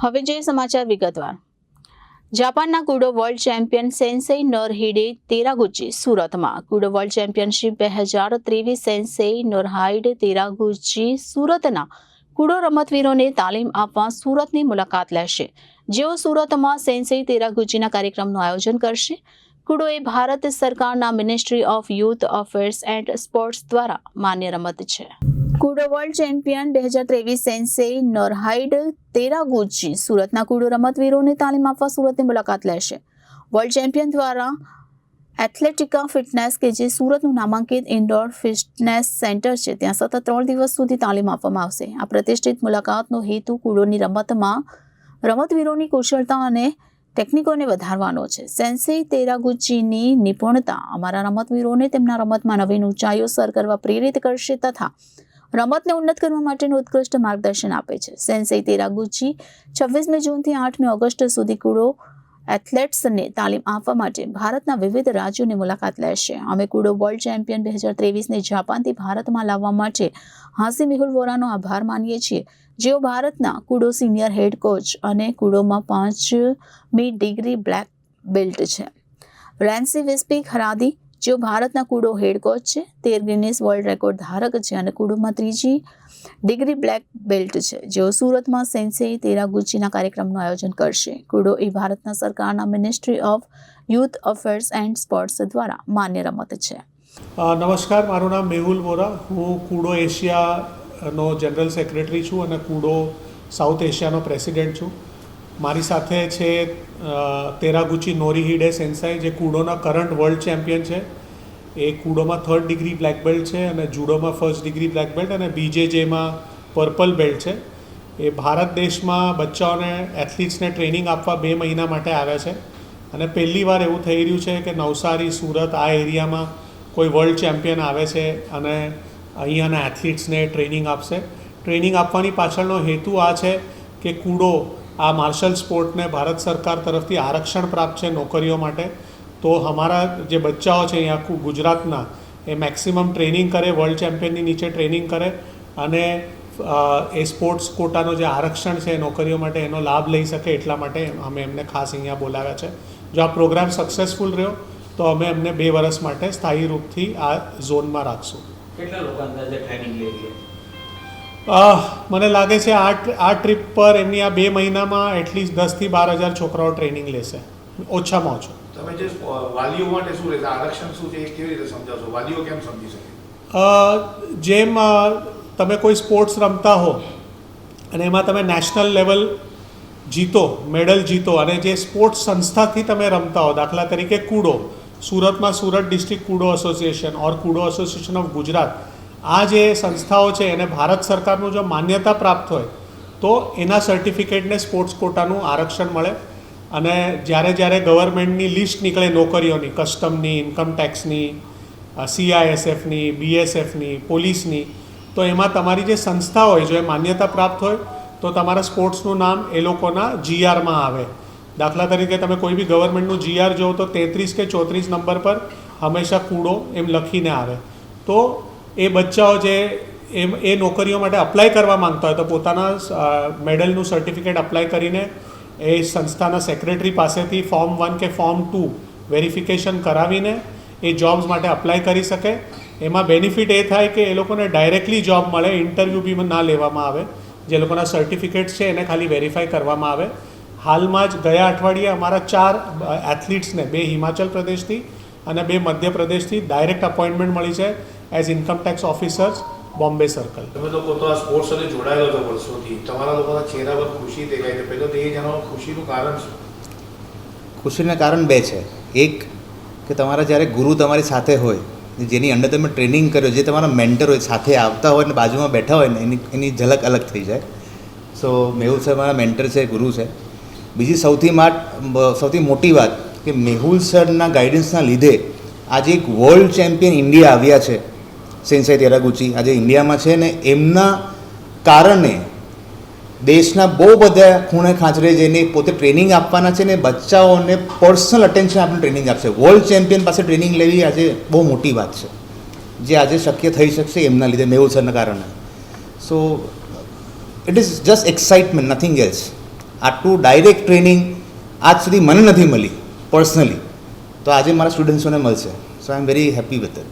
હવે જે સમાચાર વિગતવાર. જાપાનના કુડો વર્લ્ડ ચેમ્પિયન સેન્સેઈ નોરહિડે તેરાગુચી સુરતમાં. કુડો વર્લ્ડ ચેમ્પિયનશિપ બે હજાર ત્રેવીસ સેન્સેઈ નોરહાઇડ તેરાગુચી સુરતના કુડો રમતવીરોને તાલીમ આપવા સુરતની મુલાકાત લેશે. જેઓ સુરતમાં સેન્સેઈ તેરાગુચીના કાર્યક્રમનું આયોજન કરશે. કુડો એ ભારત સરકારના ministry of youth affairs and sports દ્વારા માન્ય રમત છે. કુડો વર્લ્ડ ચેમ્પિયન બે હજાર ત્રેવીસ સેન્સેઈ નરહાઇડ તેરાગુચી સુરતના કુડો રમતવીરોને તાલીમ આપવા સુરતની મુલાકાત લેશે. વર્લ્ડ ચેમ્પિયન દ્વારા એથ્લેટિકા ફિટનેસ કે જે સુરતનું નામાંકિત ઇન્ડોર ફિટનેસ સેન્ટર છે, ત્યાં સતત ત્રણ દિવસ સુધી તાલીમ આપવામાં આવશે. આ પ્રતિષ્ઠિત મુલાકાતનો હેતુ કુડોની રમતમાં રમતવીરોની કુશળતા અને ટેકનિકોને વધારવાનો છે. સેન્સેઈ તેરાગુચીની નિપુણતા અમારા રમતવીરોને તેમના રમતમાં નવીન ઊંચાઈઓ સર કરવા પ્રેરિત કરશે તથા રમતને ઉન્નત કરવા માટેનું ઉત્કૃષ્ટ માર્ગદર્શન આપે છે. સેન્સેઈ તેરાગુચી છવ્વીસમી જૂનથી આઠમી ઓગસ્ટ સુધી કુડો એથ્લેટ્સને તાલીમ આપવા માટે ભારતના વિવિધ રાજ્યોની મુલાકાત લેશે. અમે કુડો વર્લ્ડ ચેમ્પિયન બે હજાર ત્રેવીસને જાપાનથી ભારતમાં લાવવા માટે હાસી મેહુલ વોરાનો આભાર માનીએ છીએ. જેઓ ભારતના કુડો સિનિયર હેડ કોચ અને કુડોમાં પાંચમી ડિગ્રી બ્લેક બેલ્ટ છે. રેન્સી વિસ્પી ખરાદી જેઓ ભારતના કુડો હેડ કોચ છે, તેર ગિનિસ વર્લ્ડ રેકોર્ડ ધારક છે અને કુડોમાં ત્રીજી ડિગ્રી બ્લેક બેલ્ટ છે. જેઓ સુરતમાં સેન્સે તેરાગુચીના કાર્યક્રમનું આયોજન કરશે. કુડો એ ભારતના સરકારના ministry of youth affairs and sports દ્વારા માન્ય રમત છે. નમસ્કાર, મારું નામ મેહુલ વોરા. હું કુડો એશિયાનો જનરલ સેક્રેટરી છું અને કુડો સાઉથ એશિયાનો પ્રેસિડેન્ટ છું. મારી સાથે છે તેરાગુચી તેરાગુચી નોરીહિડે સેન્સાઈ, જે કુડોના કરંટ વર્લ્ડ ચેમ્પિયન છે. એ કુડોમાં થર્ડ ડિગ્રી બ્લેક બેલ્ટ છે અને જુડોમાં ફર્સ્ટ ડિગ્રી બ્લેક બેલ્ટ અને બીજેજેમાં પર્પલ બેલ્ટ છે. એ ભારત દેશમાં બચ્ચાઓને એથ્લીટ્સને ટ્રેનિંગ આપવા બે મહિના માટે આવ્યા છે. અને પહેલી વાર એવું થઈ રહ્યું છે કે નવસારી, સુરત આ એરિયામાં કોઈ વર્લ્ડ ચેમ્પિયન આવે છે અને અહીંયાના એથ્લીટ્સને ટ્રેનિંગ આપશે. ટ્રેનિંગ આપવાની પાછળનો હેતુ આ છે કે કુડો આ માર્શલ સ્પોર્ટને ભારત સરકાર તરફથી આરક્ષણ પ્રાપ્ત છે નોકરીઓ માટે, તો અમારા જે બચ્ચાઓ છે અહીંયા આખું ગુજરાતના, એ મેક્સિમમ ટ્રેનિંગ કરે, વર્લ્ડ ચેમ્પિયનની નીચે ટ્રેનિંગ કરે અને એ સ્પોર્ટ્સ કોટાનો જે આરક્ષણ છે નોકરીઓ માટે એનો લાભ લઈ શકે એટલા માટે અમે એમને ખાસ અહીંયા બોલાવ્યા છે. જો આ પ્રોગ્રામ સક્સેસફુલ રહ્યો, તો અમે એમને બે વર્ષ માટે સ્થાયી રૂપથી આ ઝોનમાં રાખશું. કેટલા લોકો અંદાજે ટ્રેનિંગ લઈ મને લાગે છે આ આ ટ્રીપ પર એમની આ બે મહિનામાં એટલીસ્ટ દસથી બાર હજાર છોકરાઓ ટ્રેનિંગ લેશે. ઓછામાં ઓછું. તમે જે વાલીઓ માટે શું રહેશે? આરક્ષણ શું છે એ કેવી રીતે સમજાવશો? વાલીઓ કેમ સમજી શકે? જેમ તમે કોઈ સ્પોર્ટ્સ રમતા હો અને એમાં તમે નેશનલ લેવલ જીતો મેડલ જીતો અને જે સ્પોર્ટ્સ સંસ્થાથી તમે રમતા હો દાખલા તરીકે કુડો. સુરતમાં Surat district kudo association or kudo association of Gujarat. આ જે સંસ્થાઓ છે, એને ભારત સરકારનું જો માન્યતા પ્રાપ્ત હોય, તો એના સર્ટિફિકેટને સ્પોર્ટ્સ કોટાનું આરક્ષણ મળે અને જ્યારે જ્યારે ગવર્મેન્ટની લિસ્ટ નીકળે નોકરીઓની કસ્ટમની ઇન્કમ ટેક્સની સીઆઈએસએફની બીએસએફની પોલીસની તો એમાં તમારી જે સંસ્થા હોય, જો એ માન્યતા પ્રાપ્ત હોય, તો તમારા સ્પોર્ટ્સનું નામ એ લોકોના જીઆરમાં આવે. દાખલા તરીકે તમે કોઈ બી ગવર્મેન્ટનું જીઆર જોવો તો તેત્રીસ કે ચોત્રીસ નંબર પર હંમેશા કૂડો એમ લખીને આવે. તો એ બચ્ચાઓ જે એમ એ નોકરીઓ માટે અપ્લાય કરવા માંગતા હોય તો પોતાના મેડલનું સર્ટિફિકેટ અપ્લાય કરીને એ સંસ્થાના સેક્રેટરી પાસેથી ફોર્મ વન કે ફોર્મ ટુ વેરિફિકેશન કરાવીને એ જોબ્સ માટે અપ્લાય કરી શકે. એમાં બેનિફિટ એ થાય કે એ લોકોને ડાયરેક્ટલી જોબ મળે ઇન્ટરવ્યૂ બી ના લેવામાં આવે. જે લોકોના સર્ટિફિકેટ્સ છે એને ખાલી વેરીફાઈ કરવામાં આવે. હાલમાં જ ગયા અઠવાડિયે અમારા ચાર એથ્લીટ્સને બે હિમાચલ પ્રદેશથી અને બે મધ્યપ્રદેશથી ડાયરેક્ટ અપોઇન્ટમેન્ટ મળી છે. As income tax officers Bombay circle તમે લોકો તો આ સ્પોર્ટ્સ સાથે જોડાયેલો છો વર્ષોથી. તમારા લોકોના ચહેરા પર ખુશી દેખાય છે. પહેલો તો એ જણાવો ખુશીનું કારણ શું? ખુશીના કારણ બે છે. એક કે તમારા જ્યારે ગુરુ તમારી સાથે હોય જેની અંડર તમે ટ્રેનિંગ કર્યો જે તમારા મેન્ટર હોય સાથે આવતા હોય ને બાજુમાં બેઠા હોય ને એની એની ઝલક અલગ થઈ જાય. સો મેહુલ સર મારા મેન્ટર છે ગુરુ છે. બીજી સૌથી માટ સૌથી મોટી વાત કે મેહુલ સરના ગાઈડન્સના લીધે આજે એક વર્લ્ડ ચેમ્પિયન ઇન્ડિયા આવ્યા છે. સેન્સાઈ તેરાગુચી આજે ઇન્ડિયામાં છે ને એમના કારણે દેશના બહુ બધા ખૂણે ખાંચરે જઈને પોતે ટ્રેનિંગ આપવાના છે ને બચ્ચાઓને પર્સનલ અટેન્શન આપણે ટ્રેનિંગ આપશે. વર્લ્ડ ચેમ્પિયન પાસે ટ્રેનિંગ લેવી આજે બહુ મોટી વાત છે. જે આજે શક્ય થઈ શકશે એમના લીધે મેહુલ સરના કારણે. So it is just excitement nothing else આટલું ડાયરેક્ટ ટ્રેનિંગ આજ સુધી મને નથી મળી પર્સનલી તો આજે મારા સ્ટુડન્ટ્સોને મળશે. So I am very happy with it